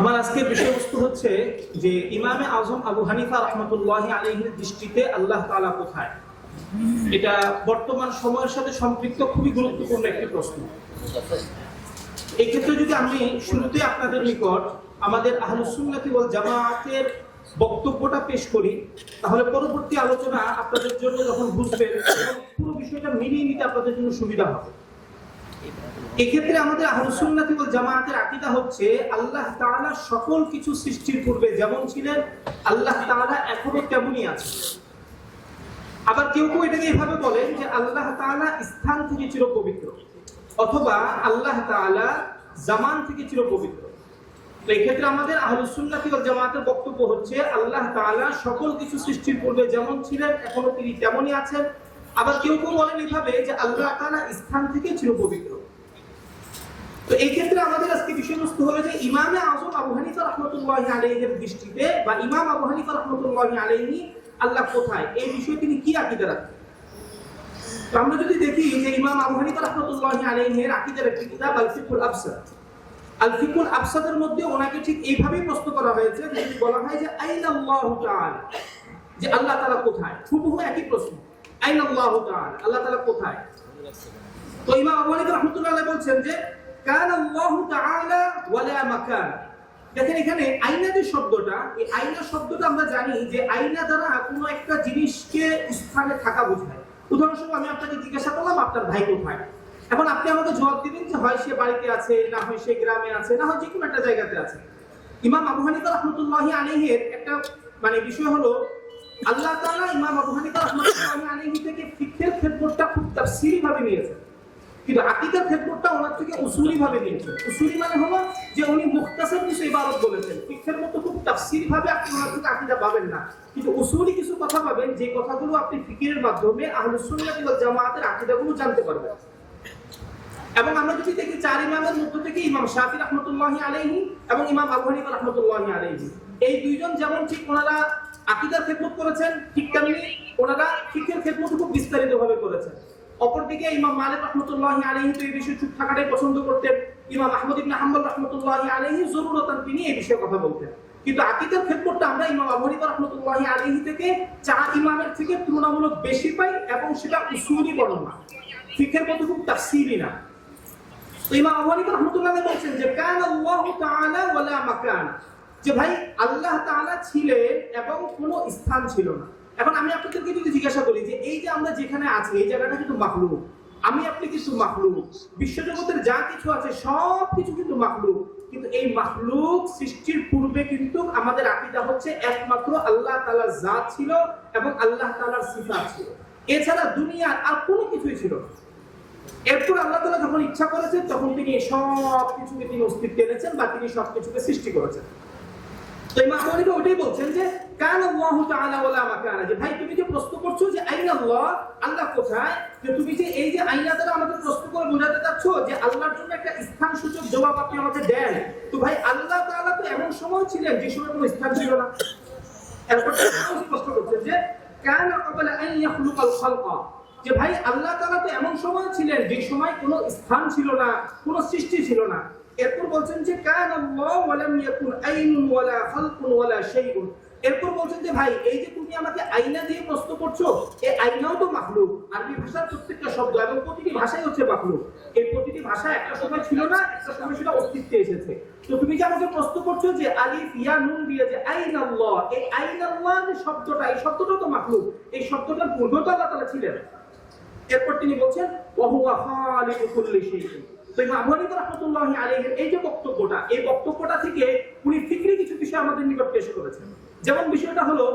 আমার আজকের বিষয়বস্তু হচ্ছে যে ইমামে আজম আবু হানিফা রহমতুল্লাহ আলহির দৃষ্টিতে আল্লাহ তাআলা কোথায়? এটা বর্তমান সময়ের সাথে সম্পৃক্ত খুবই গুরুত্বপূর্ণ একটি প্রশ্ন। এক্ষেত্রে যদি আমি শুরুতে আপনাদের নিকট আমাদের আহলুসুন্নতি ওয়াল জামাআতের বক্তব্যটা পেশ করি, তাহলে পরবর্তী আলোচনা আপনাদের জন্য যখন বুঝবেন পুরো বিষয়টা মিলিয়ে নিতে আপনাদের জন্য সুবিধা হবে। এক্ষেত্রে আমাদের ওয়াল জামাআতের আকীদা হচ্ছে আল্লাহ তাআলা সকল কিছু সৃষ্টির পূর্বে যেমন ছিলেন, আল্লাহ এখনও তেমনই আবার কেউ কেউ এটাকে এভাবে বলেন যে আল্লাহ স্থান থেকে চির পবিত্র অথবা আল্লাহ জামান থেকে চির পবিত্র এই আমাদের ওয়াল জামাতের বক্তব্য হচ্ছে আল্লাহ তাআলা সকল কিছু সৃষ্টির পূর্বে যেমন ছিলেন, এখনও তিনি তেমনই আছেন। আবার কেউ কেউ বলেন এভাবে যে আল্লাহ স্থান থেকে চির পবিত্র তো এই ক্ষেত্রে আমাদের আজকে বিষয়বস্তু হলো যে ইমামে আজম আবু হানিফা রহমতুল্লাহি দৃষ্টিতে বা ইমাম আবু হানিফা রহমতুল্লাহি আল্লাহ কোথায়? এই বিষয়ে তিনি কি আকীদা তো আমরা যদি দেখি যে ইমাম আবু হানিফা রহমতুল্লাহি একটি কিতাব আল ফিকুল আবসার আল ফিকুল আবসাদের মধ্যে ওনাকে ঠিক এইভাবেই প্রশ্ন করা হয়েছে বলা হয় যে আইন আল্লাহ যে আল্লাহ কোথায়? হুবহু একই প্রশ্ন। আইন আল্লাহ আল্লাহ কোথায়? তো ইমাম আবু হানিফা রহমতুল্লাহ বলছেন যে দেখেন এখানে আইনা যে শব্দটা, এই আইনা শব্দটা আমরা জানি যে আইনা দ্বারা কোনো একটা জিনিসকে স্থানে থাকা বোঝায়। উদাহরণস্বরূপ আমি আপনাকে জিজ্ঞাসা করলাম, আপনার ভাই কোথায়? এখন আপনি আমাকে জবাব দিবেন যে হয় সে বাড়িতে আছে, না হয় সে গ্রামে আছে, না হয় যে কোনো একটা জায়গাতে আছে। ইমাম আবু হানিফা রহমতুল্লাহি আলাইহির একটা মানে বিষয় হলো, আল্লাহ তাআলা ইমাম আবু হানিফা রহমতুল্লাহি আলাইহি থেকে ফিকহের ক্ষেত্রটা খুব তাফসীরি ভাবে নিয়েছেন। কিন্তু আকিদার ক্ষেত্রটা ওনার থেকে উসুলি ভাবে নিয়েছেন উসুলি মানে হলো যে উনি মুখতাসার কিছু ইবারত বলেছেন। ফিকহের মতো খুব তাফসীর ভাবে আপনি ওনার থেকে আকিদা পাবেন না। কিন্তু উসুলি কিছু কথা পাবেন, যে কথাগুলো আপনি ফিকহের মাধ্যমে আহলুস সুন্নাহ ওয়াল জামাতের আকিদাগুলো জানতে পারবেন। এবং আমরা যদি দেখি চার ইমামের মধ্য থেকে ইমাম শাফি রহমতুল্লাহি আলাইহি এবং ইমাম আবু হানিফা রহমতুল্লাহি আলাইহি। এই দুইজন যেমন ঠিক ওনারা আকিদার খেদমত করেছেন, ঠিক তেমনি ওনারা ফিকহের খেদমত খুব বিস্তারিতভাবে করেছেন। অপরদিকে ইমাম মালিক রহমতুল্লাহি আলাইহি তো এই বিষয়ে চুপ থাকাটাই পছন্দ করতেন। ইমাম আহমদ ইবনে হাম্বল রহমতুল্লাহি আলাইহি জরুরতান তিনি এই বিষয়ে কথা বলতেন। কিন্তু আকিদার ক্ষেত্রটা আমরা ইমাম আবু রহমতুল্লাহি আলাইহি থেকে চার ইমামের থেকে তুলনামূলক বেশি পাই এবং সেটা উসুলি বর্ণনা। ফিকহের মধ্যে খুব তাফসীরি না। তো ইমাম আবু হানিফা রাহমাতুল্লাহ বলছেন যে, কান আল্লাহু তাআলা ওয়ালা মাকান। যে ভাই, আল্লাহ তাআলা ছিলেন এবং কোনো স্থান ছিল না। এখন আমি আপনাদেরকে যদি জিজ্ঞাসা করি যে এই যে আমরা যেখানে আছি, এই জায়গাটা কিন্তু মাখলুক। আমি আপনি কিছু মাখলুক। বিশ্বজগতের যা কিছু আছে, সব কিছু কিন্তু মাখলুক। কিন্তু এই মাখলুক সৃষ্টির পূর্বে কিন্তু আমাদের আকীদা হচ্ছে একমাত্র আল্লাহ তাআলার জাত ছিল এবং আল্লাহ তাআলার সিফাত ছিল। এছাড়া দুনিয়ার আর কোনো কিছুই ছিল এরপর আল্লাহ তালা যখন ইচ্ছা করেছেন, তখন তিনি সব কিছুকে তিনি অস্তিত্ব এনেছেন বা তিনি সব কিছুকে সৃষ্টি করেছেন। তো ইমাম ওটাই বলছেন যে, কান আল্লাহ তাআলা ওয়ালা যে, ভাই, তুমি যে প্রশ্ন করছ যে, আইন আল্লাহ? আল্লাহ কোথায়? যে, তুমি যে এই যে আইনা দ্বারা প্রশ্ন করে বোঝাতে চাচ্ছ যে, আল্লাহর জন্য একটা স্থান সূচক জবাব আপনি আমাকে দেন। তো ভাই, আল্লাহ তাআলা তো এমন সময় ছিলেন যে সময় কোনো স্থান ছিল না। এরপর স্পষ্ট করছেন যে, কান ক্বাবলা আন ইয়াখলুকাল খালকা। যে, ভাই, আল্লাহ তাআলা তো এমন সময় ছিলেন যে সময় কোনো স্থান ছিল না, কোনো সৃষ্টি ছিল না। এরপর বলছেন যে এরপর বলছেন যে, ভাই, এই যে তুমি আমাকে আইনা দিয়ে প্রশ্ন করছ এই আইনাও তো মাখলুক। আরবি ভাষার প্রত্যেকটা শব্দ এবং প্রতিটি ভাষাই হচ্ছে মাখলুক। এই প্রতিটি ভাষা একটা সময় ছিল না, একটা সময় সেটা অস্তিত্বে এসেছে। তো তুমি যে আমাকে প্রশ্ন করছ যে, আলিফ, ইয়া, নুন দিয়ে যে আইন আল্লাহ এই আইন আল্লাহ যে শব্দটা, এই শব্দটা তো মাখলুক। এই শব্দটার পূর্বে তো আল্লাহ তাআলা ছিলেন। এরপর তিনি বলছেন, ওহুয়া খালিকু কুল্লি আমাদের যেমন বিষয়টা হলো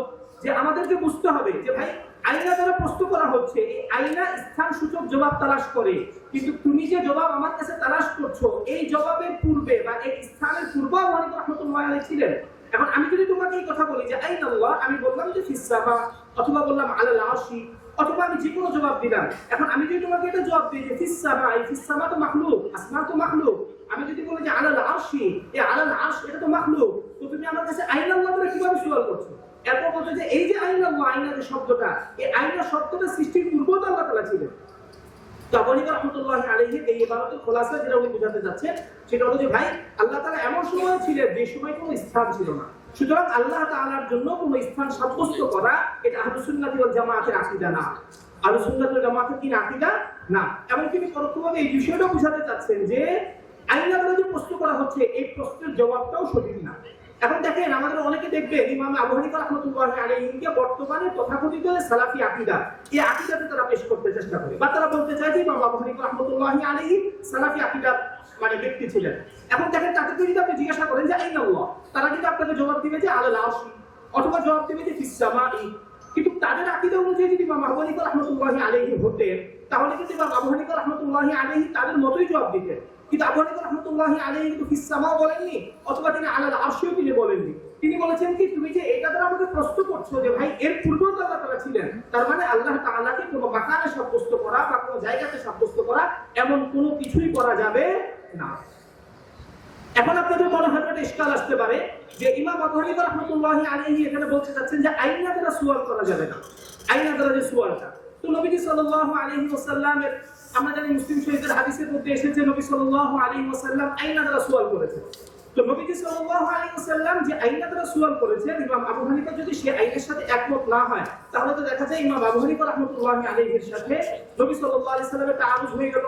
যে আমাদেরকে বুঝতে হবে যে ভাই আইনা দ্বারা করা হচ্ছে, এই আইনা স্থান সূচক জবাব তালাশ করে। কিন্তু তুমি যে জবাব আমার কাছে তালাশ করছ, এই জবাবের পূর্বে বা এই স্থানের পূর্বে হানিফা রাহমাতুল্লাহি ছিলেন। এখন আমি যদি তোমাকে এই কথা বলি যে আইন আল্লাহ আমি বললাম যে অথবা বললাম, আলাল আরশি অথবা আমি যে কোনো জবাব দিলাম। এখন আমি যদি তোমাকে এটা জবাব দিই যে ফিসাবা এই ফিসাবা তো মাখলুক আসমান তো মাখলুক। আমি যদি বলি যে আলাল আরশি, এই আলাল আরশ, এটা তো মাখলুক। তো তুমি আমার কাছে আইন আল্লাহ কীভাবে সওয়াল করছ? এরপর বলছো যে এই যে আইন আল্লাহ, আইনা যে শব্দটা, এই আইনা শব্দটা সৃষ্টির পূর্বেও তো আল্লাহ তাআলা ছিলেন। তো আবু হানিফা রাহমাতুল্লাহি আলাইহি এই ইবারতের খোলাসা যেটা উনি বোঝাতে যাচ্ছেন, সেটা হলো যে ভাই, আল্লাহ তাআলা এমন সময় ছিলেন যে সময় কোনো স্থান ছিল না। সুতরাং আল্লাহ তাআলার জন্য কোনো স্থান সাব্যস্ত করা এটা আহলুস সুন্নাতি ওয়াল জামাআতের আকীদা না। আহলুস সুন্নাত ওয়াল কি আকীদা? না। এবং তিনি পরোক্ষভাবে এই বিষয়টা বোঝাতে চাচ্ছেন যে আইনা দ্বারা যে প্রশ্ন করা হচ্ছে, এই প্রশ্নের জবাবটাও সঠিক না। এখন দেখেন, আমাদের অনেকে দেখবে ইমাম আবু হানিফা রাহমাতুল্লাহি আলাইহিকে বর্তমানে তথাকথিত সালাফি আকীদা, এই আকীদাতে তারা পেশ করতে চেষ্টা করে। বা তারা বলতে চায় যে ইমাম আবু হানিফা রাহমাতুল্লাহি সালাফি আকীদা মানে ব্যক্তি ছিলেন। এখন দেখেন তাকে যদি আপনি জিজ্ঞাসা করেন যে আইন আল্লাহ, তারা কিন্তু আপনাকে জবাব দিবে যে, আলাল আরশি অথবা জবাব দিবে যে কিন্তু তাদের আকীদা অনুযায়ী যদি ইমাম আবু রাহমাতুল্লাহি আলাইহি হতেন, তাহলে কিন্তু ইমাম আবু হানিফা রাহমাতুল্লাহি আলাইহি তাদের মতোই জবাব দিতেন। কিন্তু আবু হানিফা রাহমাতুল্লাহি আলাইহি কিন্তু ফিসসামা বলেননি, অথবা তিনি আলাল আরশিও তিনি বলেননি। তিনি বলেছেন কি, তুমি যে এটা দ্বারা আমাকে প্রশ্ন করছ যে, ভাই, এর পূর্বেও তো আল্লাহ তাআলা ছিলেন, তার মানে আল্লাহ তাআলাকে কোনো মাকানে সাব্যস্ত করা বা কোনো জায়গাতে সাব্যস্ত করা এমন কোনো কিছুই করা যাবে না। এখন আপনাদের মনে হয় একটা ইশকাল আসতে পারে যে ইমাম আবু হানিফা রাহমাতুল্লাহি আলাইহি এখানে বলতে চাচ্ছেন যে আইনা দ্বারা সুয়াল করা যাবে না। আইনা দ্বারা যে সুয়ালটা। তো নবীজি সাল্লাল্লাহু আলাইহি ওয়াসাল্লামের, আমরা জানি মুসলিম শরীফের হাদিসের মধ্যে এসেছে, নবী সাল্লাল্লাহু আলাইহি ওয়াসাল্লাম আইনা দ্বারা সুয়াল করেছেন। তো নবীজি সাল্লাল্লাহু আলাইহি ওয়াসাল্লাম যে আইনা দ্বারা সুয়াল করেছেন, ইমাম আবু হানিফা যদি সে আইনের সাথে একমত না হয়, তাহলে তো দেখা যায় ইমাম আবু হানিফা রাহমাতুল্লাহি আলাইহির সাথে নবী সাল্লাল্লাহু আলাইহি ওয়াসাল্লামের তাআরুজ হয়ে গেল।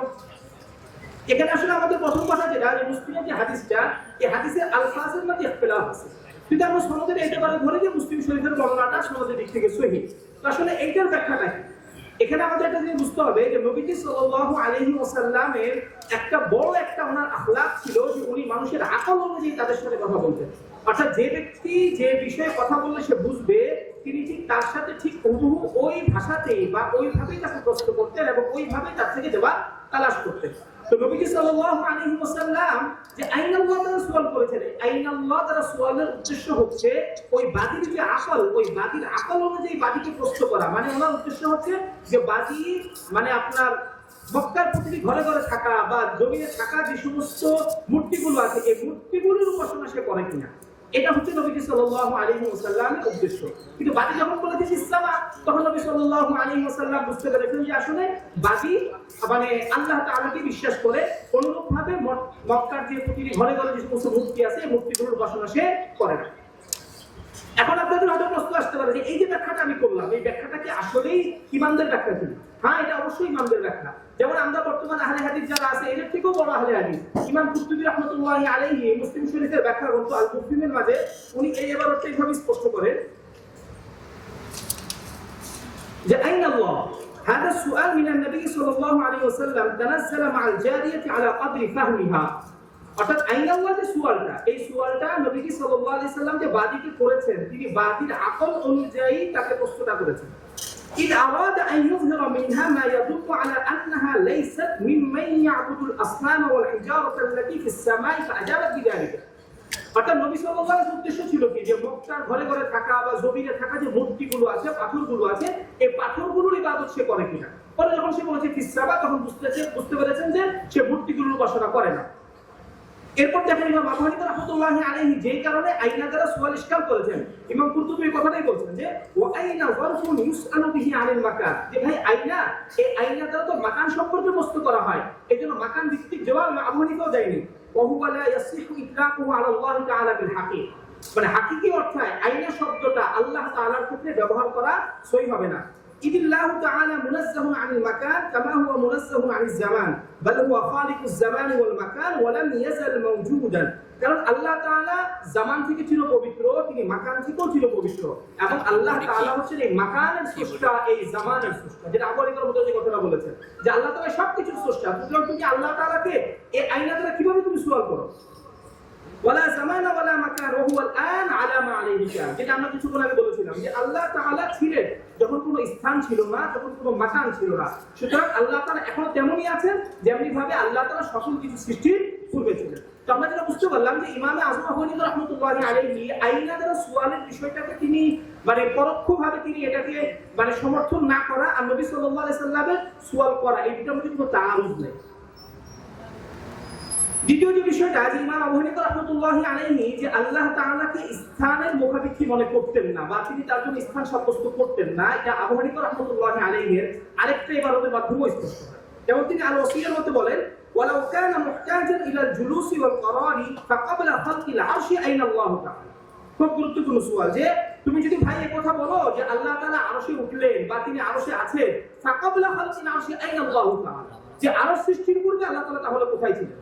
এখানে আসলে আমাদের প্রথম কথা যেটা, যে মুসলিমের যে হাদিসটা, এই হাদিসের আলফাজের মধ্যে ইখতিলাফ আছে। কিন্তু আমরা সনদের এইটা বারে ধরে যে মুসলিম শরীফের বর্ণনাটা সনদের দিক থেকে সহি। আসলে এইটার ব্যাখ্যাটা কি? এখানে আমাদের একটা জিনিস বুঝতে হবে যে নবীজি সাল্লাল্লাহু আলাইহি ওয়াসাল্লামের একটা বড় একটা ওনার আখলাক ছিল যে উনি মানুষের আকল অনুযায়ী তাদের সাথে কথা বলতেন। অর্থাৎ যে ব্যক্তি যে বিষয়ে কথা বললে সে বুঝবে, তিনি ঠিক তার সাথে ঠিক হুবহু ওই ভাষাতেই বা ওইভাবেই তাকে প্রশ্ন করতেন এবং ওইভাবেই তার থেকে দেওয়া তালাশ করতেন। অনুযায়ী বাদীকে করা। মানে উদ্দেশ্য হচ্ছে যে বাদী মানে আপনার মক্কার প্রতিটি ঘরে ঘরে থাকা বা জমিনে থাকা যে সমস্ত মূর্তিগুলো আছে, এই মূর্তিগুলোর উপাসনা সে করে কিনা। এটা হচ্ছে নবীজি সাল্লাহ আলী মুসাল্লামের উদ্দেশ্য। কিন্তু বাদী যখন বলে দিয়েছে ইসলামা, তখন নবী সাল্লাহ আলী মুসাল্লাম বুঝতে পেরেছেন যে আসলে বাকি মানে আল্লাহ তালাকে বিশ্বাস করে অনুরূপভাবে ভাবে মক্কার যে প্রতিটি ঘরে ঘরে যে সমস্ত মূর্তি আছে, মূর্তিগুলোর উপাসনা সে করে না। এখন আপনাদের হয়তো প্রশ্ন আসতে পারে যে এই যে ব্যাখ্যাটা আমি করলাম এই ব্যাখ্যাটা কি আসলেই ইমানদের ব্যাখ্যা ছিল হ্যাঁ এটা অবশ্যই ইমানদের ব্যাখ্যা যেমন আমরা বর্তমানে আহলে হাদিস যারা আছে এদের থেকেও বড় আহলে হাদিস ইমাম কুতুবী রাহমাতুল্লাহি আলাইহি মুসলিম শরীফের ব্যাখ্যা গ্রন্থ আল মুসলিমের মাঝে উনি এই এবার হচ্ছে এইভাবে স্পষ্ট করেন যে আইন আল্লাহ هذا السؤال من النبي صلى الله عليه وسلم تنزل مع الجارية على قدر فهمها অর্থাৎ আইন আল্লাহ যে সুয়ালটা এই সুয়ালটা নবীজি সাল্লাল্লাহু আলাইহি সাল্লাম যে বাদীকে করেছেন তিনি বাদীর আকল অনুযায়ী তাকে প্রশ্নটা করেছেন إذ أراد أن يظهر منها ما يدل على أنها ليست ممن يعبد الأصنام والحجارة التي في السماء فأجابت بذلك অর্থাৎ নবী সাল্লাল্লাহু আলাইহি উদ্দেশ্য ছিল কি যে মক্কার ঘরে ঘরে থাকা বা জমিনে থাকা যে মূর্তিগুলো আছে পাথরগুলো আছে এই পাথরগুলোর ইবাদত সে করে কিনা পরে যখন সে বলেছে ফিসরাবা তখন বুঝতেছে বুঝতে পেরেছেন যে সে মূর্তিগুলোর উপাসনা করে না এরপর দেখেন ইমাম আবু হানিফা রাহমাতুল্লাহি আলাইহি যেই কারণে আইনা দ্বারা সুয়াল ইশকাল করেছেন। ইমাম কুরতুবী এই কথাটাই বলছেন যে, ওয়া আইনা যারফুন ইউসআলু বিহি আনিল মাকান। যে ভাই, আইনা, এই আইনা দ্বারা তো মাকান সম্পর্কে প্রশ্ন করা হয়। এজন্য মাকান ভিত্তিক জবাব ইমাম আবু হানিফাও দেয়নি ওহুয়া লা ইয়াসিহু ইতলাকুহু আলা আল্লাহ তাআলা বিল হাকিক মানে হাকিকি অর্থে আইনা শব্দটা আল্লাহ তাআলার ক্ষেত্রে ব্যবহার করা সই হবে না। ইদিল্লাহু তাআলা মুনাসসাহু আনিল মাকান কামা হুয়া মুনাসসাহু আনিল জামান বাল হুয়া খালিকুজ জামান ওয়াল মাকান ওয়া লাম ইয়াজাল কারণ আল্লাহ তাআলা জামান থেকে ছিল পবিত্র তিনি মাকান থেকেও ছিল পবিত্র এখন আল্লাহ তাআলা হচ্ছেন এই মাকানের স্রষ্টা এই জামানের স্রষ্টা যেটা আবুল ইকরাম মুদাজ্জি কথাটা বলেছেন যে আল্লাহ তাআলা সবকিছুর স্রষ্টা। তুমি আল্লাহ তাআলাকে এই আইনা দ্বারা কীভাবে তুমি সওয়াল করো? ওয়ালা জামানা ওয়ালা মাকান আন আলা মা যেটা আমরা কিছুক্ষণ আগে বলেছিলাম যে আল্লাহ তাআলা ছিলেন, যখন কোনো স্থান ছিল না, যখন কোনো মাকান ছিল না। সুতরাং আল্লাহ তাআলা এখনও তেমনই আছেন যেমনি ভাবে আল্লাহ তাআলা সকল কিছু সৃষ্টির পূর্বে ছিলেন। তো আমরা যেটা বুঝতে পারলাম যে ইমামে আজম আলাইহি আইনা দ্বারা সুয়ালের বিষয়টাকে তিনি মানে পরোক্ষভাবে তিনি এটাকে মানে সমর্থন না করা আর নবী সাল্লাল্লাহু আলাইহি সাল্লামের সুয়াল করা, এই দুটোর মধ্যে কোনো তাআরুজ নেই। দ্বিতীয় যে বিষয়টা যে ইমাম আবু হানিফা রাহমাতুল্লাহি আলাইহি যে আল্লাহ তাআলাকে স্থানের মুখাপেক্ষী মনে করতেন না বা তিনি তার জন্য স্থান সাব্যস্ত করতেন না এটা আবু হানিফা রাহমাতুল্লাহি আলাইহির আরেকটা ইবারতের মাধ্যমে স্পষ্ট হয় যেমন তিনি আল ওসিয়ার মধ্যে বলেন ولو كان محتاجا الى الجلوس والقرار فقبل خلق العرش اين الله تعالى খুব গুরুত্বপূর্ণ সুয়াল যে তুমি যদি ভাই এই কথা বলো যে আল্লাহ তাআলা আরশে উঠলেন বা তিনি আরশে আছেন ফাকাবলা খালকিল আরশি আইনা আল্লাহু তাআলা যে আরশ সৃষ্টির পূর্বে আল্লাহ তাআলা তাহলে কোথায় ছিলেন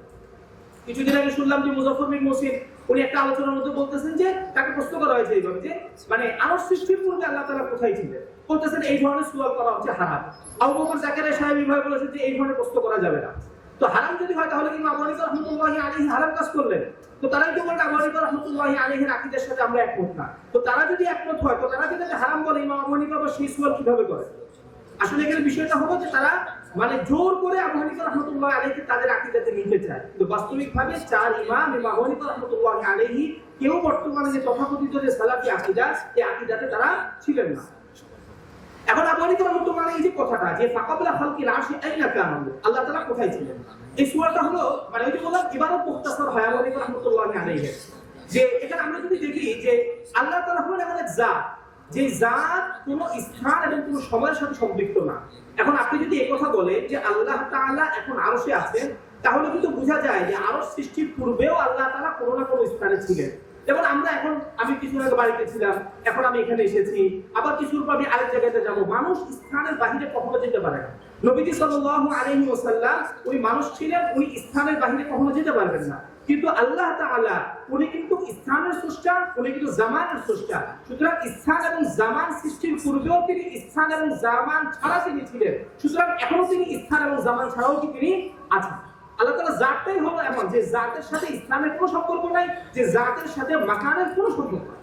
কিছুদিন আগে শুনলাম যে মুজাফর বিন মুসিন উনি একটা আলোচনার মধ্যে বলতেছেন যে তাকে প্রশ্ন করা হয়েছে এইভাবে যে মানে আরশ সৃষ্টির পূর্বে আল্লাহ তাআলা কোথায় ছিলেন? বলতেছেন এই ধরনের সুয়াল করা হচ্ছে হারাম। আবু বকর সাহেব এইভাবে বলেছেন যে এই ধরনের প্রশ্ন করা যাবে না। তো হারাম যদি হয় তাহলে কিন্তু আবু হানিফা রহমতুল্লাহি আলাইহি হারাম কাজ করলেন? তো তারাই তো বলতে আবু হানিফা রহমতুল্লাহি আলাইহির আকীদার সাথে আমরা একমত না। তো তারা যদি একমত হয়, তো তারা যদি হারাম বলে, ইমাম আবু সেই সুয়াল কীভাবে করে? আসলে এখানে বিষয়টা হলো যে তারা মানে জোর করে আবু হানিফা রহমতুল্লাহ আলাইহি তাদের আকীদাতে নিতে চায়। কিন্তু বাস্তবিকভাবে চার ইমাম ইমাম আবু হানিফা রহমতুল্লাহ আলাইহি কেউ বর্তমানে যে তথাকথিত যে সালাফি আকীদা এই আকীদাতে তারা ছিলেন না। এখন আবু হানিফা রহমতুল্লাহ আলাইহি যে কথাটা, যে ফাকাবলা খালকিল আরশি আইনা কানা আল্লাহ তাআলা কোথায় ছিলেন? এই সুরাটা হলো মানে ওই যে বললাম, ইবাদত মুখতাসার হয় আবু হানিফা রহমতুল্লাহ আলাইহি যে এখানে আমরা যদি দেখি যে আল্লাহ তাআলা হলেন এমন এক যে জাত কোন স্থান এবং কোন সময়ের সাথে সম্পৃক্ত না। এখন আপনি যদি কথা বলেন যে আল্লাহ তাআলা এখন আরশে আছেন, তাহলে কিন্তু বোঝা যায় যে আরশ সৃষ্টির পূর্বেও আল্লাহ তাআলা কোনো না কোনো স্থানে ছিলেন। যেমন আমরা এখন, আমি কিছু আগে বাড়িতে ছিলাম, এখন আমি এখানে এসেছি, আবার কিছুর পর আমি আরেক জায়গাতে যাব। মানুষ স্থানের বাহিরে কখনো যেতে পারে না। নবীজি সাল্লাল্লাহু আলাইহি ওয়াসাল্লাম ওই মানুষ ছিলেন, উনি স্থানের বাহিরে কখনো যেতে পারবেন না। কিন্তু আল্লাহ তাআলা, উনি কিন্তু স্থানের স্রষ্টা, উনি কিন্তু জামানের স্রষ্টা। সুতরাং স্থান এবং জামান সৃষ্টির পূর্বেও তিনি স্থান এবং জামান ছাড়া তিনি ছিলেন। সুতরাং এখনও তিনি স্থান এবং জামান ছাড়াও কি তিনি আছেন? আল্লাহ তাআলা জাতটাই হলো এমন যে জাতের সাথে ইসলামের কোনো সম্পর্ক নাই, যে জাতের সাথে মাকানের কোনো সম্পর্ক নাই।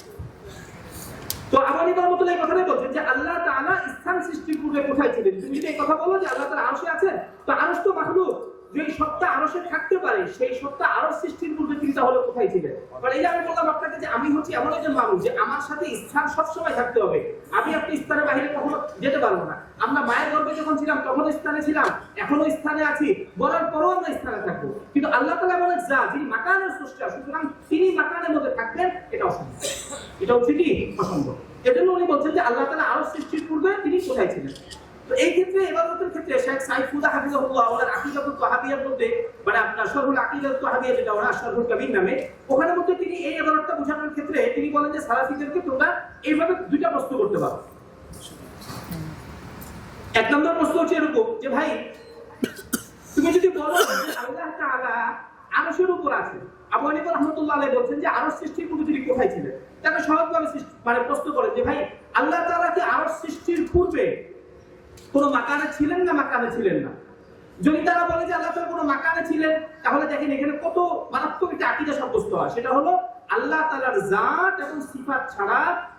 তো আবানি রহমতুল্লাহ এই কথাটাই বলছেন যে আল্লাহ তাআলা স্থান সৃষ্টির পূর্বে কোথায় ছিলেন? তুমি যদি এই কথা বলো যে আল্লাহ তাআলা আরশে আছেন, তো আরশ তো মাখলুক। যে সত্তা আরও সে থাকতে পারে, সেই সত্তা আরও সৃষ্টির পূর্বে তিনি তাহলে কোথায় ছিলেন? মানে এই যে আমি বললাম আপনাকে যে আমি হচ্ছি এমন একজন মানুষ যে আমার সাথে স্থান সবসময় থাকতে হবে। আমি আপনি স্থানের বাইরে কখনো যেতে পারব না। আমরা মায়ের গর্ভে যখন ছিলাম তখন স্থানে ছিলাম এখনও স্থানে আছি। বলার পরও আমরা স্থানে থাকব। কিন্তু আল্লাহ তালা বলে যা যিনি মাকানের স্রষ্টা, সুতরাং তিনি মাকানের মধ্যে থাকবেন, এটা অসম্ভব। এটা হচ্ছে কি? অসম্ভব। এজন্য উনি বলছেন যে আল্লাহ তালা আরও সৃষ্টির পূর্বে তিনি কোথায় ছিলেন? তো এই ক্ষেত্রে ইবাদতের ক্ষেত্রে শেখ সাইফুল্লাহ হাফিজাহুল্লাহ ওনার আকিদাতুল তাহাবিয়ার মধ্যে মানে আপনার শরহুল আকিদাতুল তাহাবিয়া যেটা ওনার শরহুল কাবির নামে ওখানে মধ্যে তিনি এই ইবাদতটা বোঝানোর ক্ষেত্রে তিনি বলেন যে সালাফিদেরকে তোমরা এইভাবে দুইটা প্রশ্ন করতে পারো। এক নম্বর প্রশ্ন হচ্ছে এরকম যে, ভাই, তুমি যদি বলো আল্লাহ তাআলা আরশের উপর আছে আবু হানিফা রাহমাতুল্লাহ আলাইহি বলছেন যে আরশ সৃষ্টির পূর্বে তিনি কোথায় ছিলেন? তাকে সহজভাবে মানে প্রশ্ন করেন যে, ভাই, আল্লাহ তাআলা কি আরশ সৃষ্টির পূর্বে কোনো মাকানে ছিলেন না মাকানে ছিলেন না? যদি তারা বলে যে আল্লাহ কোনো মাকানে ছিলেন, তাহলে দেখেন এখানে কত মারাত্মক একটা আকিদা সাব্যস্ত হয়। সেটা হলো আল্লাহ তালার জাত এবং সিফাত ছাড়া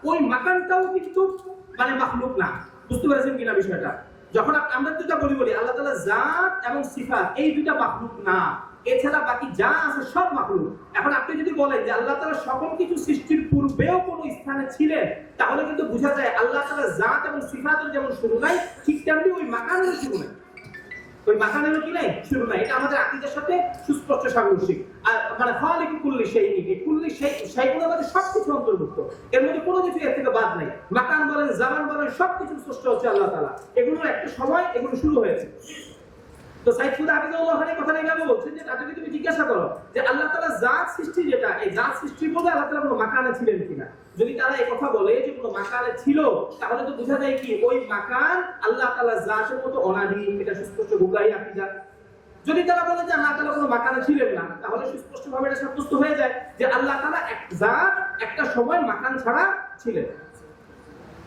ওই মাকানটাও কিন্তু মানে মাহলুক না। বুঝতে পেরেছেন কিনা বিষয়টা? যখন আমরা যেটা বলি বলি, আল্লাহ তালা জাত এবং সিফাত, এই দুটা মাহলুক না। এছাড়া বাকি যা আছে সব মাখলুক এখন আপনি যদি বলেন যে আল্লাহ তাআলা সকল কিছু সৃষ্টির পূর্বেও কোন স্থানে ছিলেন, তাহলে কিন্তু বোঝা যায় আল্লাহ তাআলা জাত এবং সিফাতের যেমন শুরু নাই, ঠিক তেমনি ওই মাকানেরও শুরু নাই। ওই কি নাই? শুরু নাই। এটা আমাদের আকীদার সাথে সুস্পষ্ট সাংঘর্ষিক। আর মানে খালিকু কুল্লি শাইইন কুল্লি শাই শাইগুলোর মধ্যে সবকিছু অন্তর্ভুক্ত। এর মধ্যে কোনো কিছু এর থেকে বাদ নাই। মাকান বলেন জামান বলেন, সবকিছু হচ্ছে আল্লাহ তাআলা। এগুলোর একটা সময় এগুলো শুরু হয়েছে। তো বলছেন যে তাদেরকে তুমি জিজ্ঞাসা করো যে আল্লাহ তাআলা জাত সৃষ্টি যেটা, এই জাত সৃষ্টি বলতে আল্লাহ তাআলা কোনো মাকানে ছিলেন কিনা? যদি তারা এই কথা বলে যে কোনো মাকানে ছিল, তাহলে তো বোঝা যায় কি ওই মাকান আল্লাহ তাআলা জাতের মতো এটা সুস্পষ্ট আকিদা। যদি তারা বলে যে কোনো মাকানে ছিলেন না, তাহলে সুস্পষ্টভাবে এটা সাব্যস্ত হয়ে যায় যে আল্লাহ তাআলা এক জাত, একটা সময় মাকান ছাড়া ছিলেন।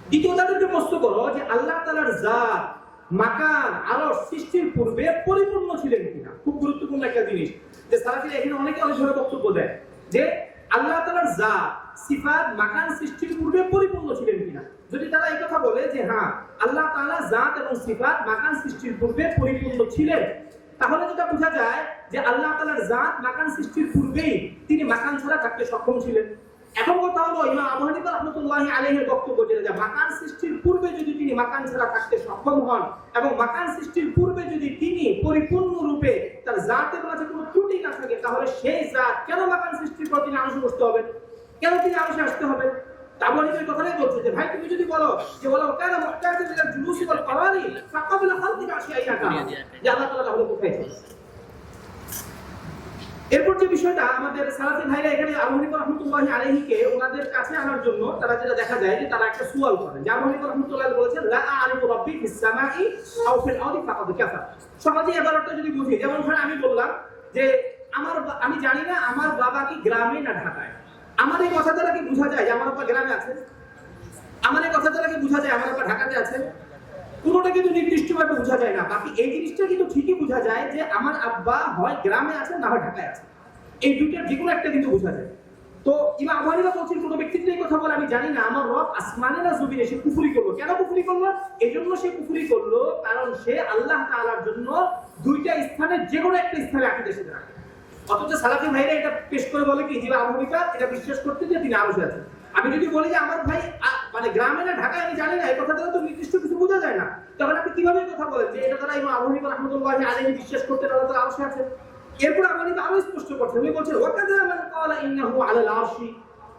দ্বিতীয় তাদেরকে প্রশ্ন করো যে আল্লাহ তাআলার জাত মাকান আলো সৃষ্টির পূর্বে পরিপূর্ণ ছিলেন কিনা? খুব গুরুত্বপূর্ণ একটা জিনিস যে সালাফিরা এখানে অনেকে অনেকভাবে বক্তব্য দেয় যে আল্লাহ তালার জাত, সিফাত, মাকান সৃষ্টির পূর্বে পরিপূর্ণ ছিলেন কিনা? যদি তারা এই কথা বলে যে হ্যাঁ আল্লাহ তাআলা জাত এবং সিফাত, মাকান সৃষ্টির পূর্বে পরিপূর্ণ ছিলেন, তাহলে যেটা বোঝা যায় যে আল্লাহ তালার জাত, মাকান সৃষ্টির পূর্বেই তিনি মাকান ছাড়া থাকতে সক্ষম ছিলেন। এখন কথা হলো ইমাম আবু হানিফা রাহমাতুল্লাহি আলাইহির বক্তব্য যেটা যে মাকান সৃষ্টির পূর্বে যদি তিনি মাকান ছাড়া থাকতে সক্ষম হন এবং মাকান সৃষ্টির পূর্বে যদি তিনি পরিপূর্ণ রূপে তার জাতের মাঝে কোনো ত্রুটি না থাকে, তাহলে সেই জাত কেন মাকান সৃষ্টির পর তিনি আংশ বসতে হবেন কেন তিনি আংশে আসতে হবেন আবু কথাটাই বলছে যে, ভাই, তুমি যদি বলো যে, বলো, কেন মুহতাজিল ইলা জুলুসি ওয়াল করারি ফাকাবিল খালকিকা আশিয়াইনাকা যে আল্লাহ তাআলা তাহলে কোথায়? এরপর যে বিষয়টা, আমাদের সালাফি ভাইরা এখানে আবু হানিফা রহমতুল্লাহি আলাইহিকে ওনাদের কাছে আনার জন্য তারা যেটা দেখা যায় যে তারা একটা সুয়াল করেন। যে আবু হানিফা রহমতুল্লাহি বলেছেন, লা আ'রিফু রাব্বি ফিস সামাই আও আরদি ফাকাদ কাফা সহজে এবারটা যদি বুঝি, যেমন ধরেন আমি বললাম যে আমার আমি জানি না আমার বাবা কি গ্রামে না ঢাকায়। আমার এই কথা দ্বারা কি বোঝা যায় যে আমার বাবা গ্রামে আছে? আমার এই কথা দ্বারা কি বোঝা যায়? আমার বাবা ঢাকাতে আছে? পুরোটা কিন্তু নির্দিষ্টভাবে বোঝা যায় না। বাকি এই জিনিসটা কিন্তু ঠিকই বোঝা যায় যে আমার আব্বা হয় গ্রামে আছে, না হয় ঢাকায় আছে। এই দুইটার যে কোনো একটা কিন্তু বোঝা যায়। তো ইমাম আবু বলছেন, কোনো ব্যক্তির এই কথা বলে, আমি জানি না, আমার রব আসমানে না জমিনে সে কুফরি করল। কেন কুফরি করল? এই জন্য সে কুফরি করল, কারণ সে আল্লাহ তাআলার জন্য দুইটা স্থানে যে কোনো একটা স্থানে আকিদা সেটা রাখে। অথচ সালাফি ভাইরা এটা পেশ করে বলে কি যে আবু এটা বিশ্বাস করতে যে তিনি আরশে আছেন। আমি যদি বলি যে আমার ভাই মানে গ্রামে না ঢাকায় আমি জানি না, এই কথাটা তো নির্দিষ্ট কিছু বোঝা যায় না। তখন আপনি কীভাবে কথা বলেন যে এটা তারা ইমাম আবু হানিফা রাহমাতুল্লাহি বিশ্বাস করতে তারা তো আরশে আছে এরপর আবু হানিফা আরও স্পষ্ট করছে, উনি বলছেন ওয়াকাদা মান ক্বালা আলাল আরশি?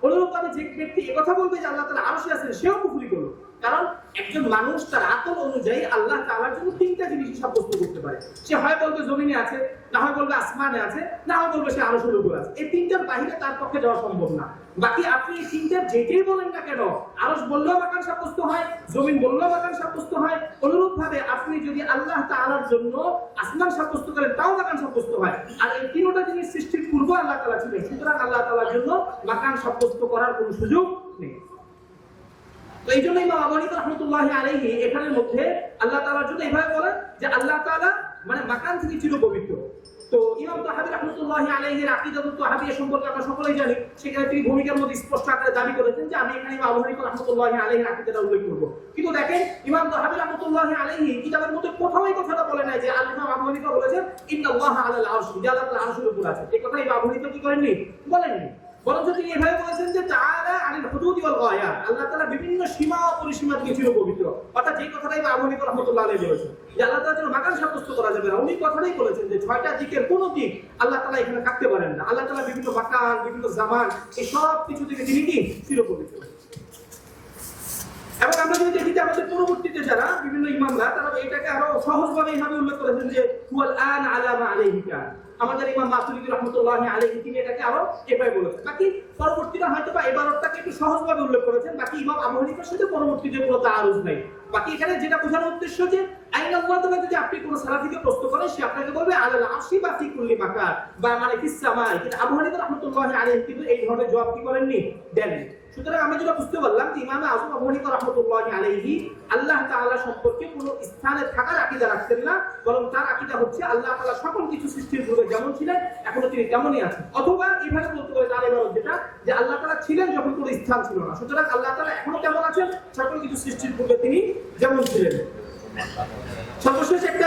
অনুরূপ আমি যে ব্যক্তি এই কথা বলবে যে আল্লাহ তাআলা আরশে আছেন, সেও কুফরি করল। কারণ একজন মানুষ তার অনুযায়ী আল্লাহ তাআলার জন্য তিনটা জিনিস সাব্যস্ত করতে পারে। সে হয় বলবে জমিনে আছে, না হয় বলবে আসমানে আছে, না হয় বলবে সে উপর আছে। এই তিনটার বাইরে তার পক্ষে যাওয়া সম্ভব না। বাকি আপনি এই তিনটার যেটাই বলেন না কেন, আরশ বললেও মাকান সাব্যস্ত হয়, জমিন বললেও মাকান সাব্যস্ত হয় অনুরূপ ভাবে আপনি যদি আল্লাহ তাআলার জন্য আসমান সাব্যস্ত করেন, তাও মাকান সাব্যস্ত হয়। আর এই তিনটা জিনিস সৃষ্টির পূর্ব আল্লাহ তালা ছিলেন। সুতরাং আল্লাহ তাআলার জন্য মাকান সাব্যস্ত করার কোনো সুযোগ নেই। এই জন্য ইমাম আবু রাহমাতুল্লাহি এখানের মধ্যে আল্লাহ তাআলার জন্য এভাবে বলেন যে আল্লাহ তাআলা মানে মাকান থেকে চির পবিত্র তো ইমাম তাহাবি রাহমাতুল্লাহি আলাইহির আকীদাতুত তাহাবিয়া সম্পর্কে আমরা সকলেই জানি, সেখানে তিনি ভূমিকার মধ্যে স্পষ্ট আকারে দাবি করেছেন যে আমি এখানে ইমাম আবু হানিফা রাহমাতুল্লাহি আলাইহির আকীদাটা উল্লেখ করব। কিন্তু দেখেন, ইমাম তাহাবি রাহমাতুল্লাহি আলাইহি কিতাবের মধ্যে কোথাও এই কথাটা বলে নাই যে আল ইমাম আবু হানিফা বলেছেন, ইন্নাল্লাহা আলাল আরশ যে আল্লাহ আরশের উপর আছে। এই কথা ইমাম আবু হানিফা কি করেননি? বলেননি। বরঞ্চ তিনি এভাবে বলেছেন যে তাআলা আনিল হুদুদি ওয়াল গায়াত আল্লাহ তাআলা বিভিন্ন সীমা ও পরিসীমা থেকে চির পবিত্র অর্থাৎ যে কথাটাই আবু হানিফা রাহমাতুল্লাহ আলাইহি বলেছেন, যে আল্লাহ তাআলা যেন মাকান সাব্যস্ত করা যাবে না। উনি কথাটাই বলেছেন যে ছয়টা দিকের কোন দিক আল্লাহ তাআলা এখানে থাকতে পারেন না। আল্লাহ তাআলা বিভিন্ন মাকান বিভিন্ন জামান, এই সব কিছু থেকে তিনি কি? চির পবিত্র এবং আমরা যদি দেখি যে আমাদের পরবর্তীতে যারা বিভিন্ন ইমামরা, তারা এটাকে আরও সহজভাবে এইভাবে উল্লেখ করেছেন যে, হুয়াল আন আলামা আলাইহি আমাদের ইমাম মাতুরিদি রহমতুল্লাহ আলাইহি তিনি এটাকে আরও এভাবে বলেছেন। বাকি পরবর্তীরা হয়তো বা এবারটাকে একটু সহজভাবে উল্লেখ করেছেন। বাকি ইমাম আবু সাথে পরবর্তীতে কোনো তাআরুজ নাই। বাকি এখানে যেটা বোঝানোর উদ্দেশ্য যে, আইন আল্লাহ যদি আপনি কোনো সালাফিকে প্রশ্ন করেন, সে আপনাকে বলবে, আলাল আরশি বা ফি কুল্লি মাকান বা মানে ফিস সামাই। কিন্তু আবু হানিফা রহমতুল্লাহ আলাইহি কিন্তু এই ধরনের জবাব কি করেননি? দেননি। সুতরাং আমরা যেটা বুঝতে পারলাম যে ইমামে আজম হানিফা রাহমাতুল্লাহি আলাইহি আল্লাহ তাআলা সম্পর্কে কোনো স্থানে থাকার আকীদা রাখতেন না, বরং তার আকীদা হচ্ছে আল্লাহ তাআলা সকল কিছু সৃষ্টির পূর্বে যেমন ছিলেন এখনও তিনি তেমনই আছেন। অথবা এইভাবে বলতে পারে তার এবার যেটা, যে আল্লাহ তাআলা ছিলেন যখন কোনো স্থান ছিল না, সুতরাং আল্লাহ তাআলা এখনও কেমন আছেন? সকল কিছু সৃষ্টির পূর্বে তিনি যেমন ছিলেন। সর্বশেষ একটা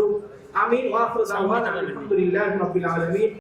আমিন। ওয়া আখিরু দাওয়ানা আলহামদুলিল্লাহি রাব্বিল আলামিন।